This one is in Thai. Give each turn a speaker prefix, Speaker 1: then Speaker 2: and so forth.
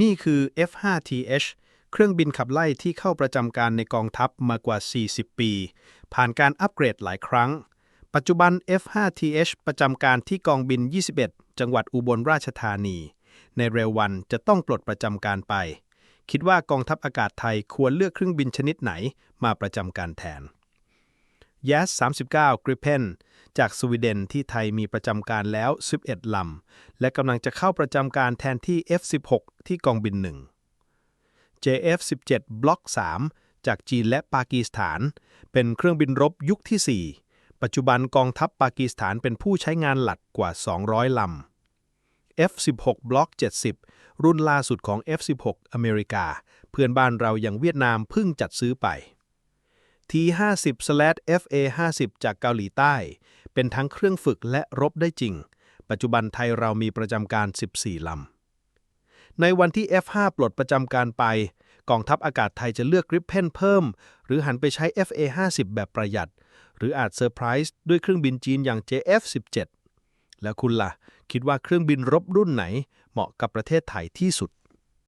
Speaker 1: นี่คือ F5TH เครื่องบินขับไล่ที่เข้าประจำการในกองทัพมากว่า 40 ปี ผ่านการอัปเกรดหลายครั้ง ปัจจุบัน F5TH ประจำการที่กองบิน 21 จังหวัดอุบลราชธานี ในเร็ววันจะต้องปลดประจำการไป คิดว่ากองทัพอากาศไทยควรเลือกเครื่องบินชนิดไหนมาประจำการแทน Yas 39 Gripen จากสวีเดนที่ไทยมีประจำการแล้ว 11 ลำ และกำลังจะเข้าประจำการแทนที่ F16 ที่กองบิน1 JF17 Block 3 จากจีนและปากีสถาน เป็นเครื่องบินรบยุคที่ 4 ปัจจุบันกองทัพปากีสถานเป็นผู้ใช้งานหลักกว่า 200 ลำ F16 Block 70 รุ่นล่าสุดของ F16 อเมริกา เพื่อนบ้านเราอย่างเวียดนามเพิ่งจัดซื้อไป T50/FA50 จากเกาหลีใต้ เป็นทั้งเครื่องฝึกและรบได้จริง ปัจจุบันไทยเรามีประจำการ 14 ลำ ในวันที่ F5 ปลดประจำการไป กองทัพอากาศไทยจะเลือกกริปเพนเพิ่ม หรือหันไปใช้ FA50 แบบประหยัด หรืออาจเซอร์ไพรส์ด้วยเครื่องบินจีนอย่าง JF17 แล้วคุณล่ะ คิดว่าเครื่องบินรบรุ่นไหน เหมาะกับประเทศไทยที่สุด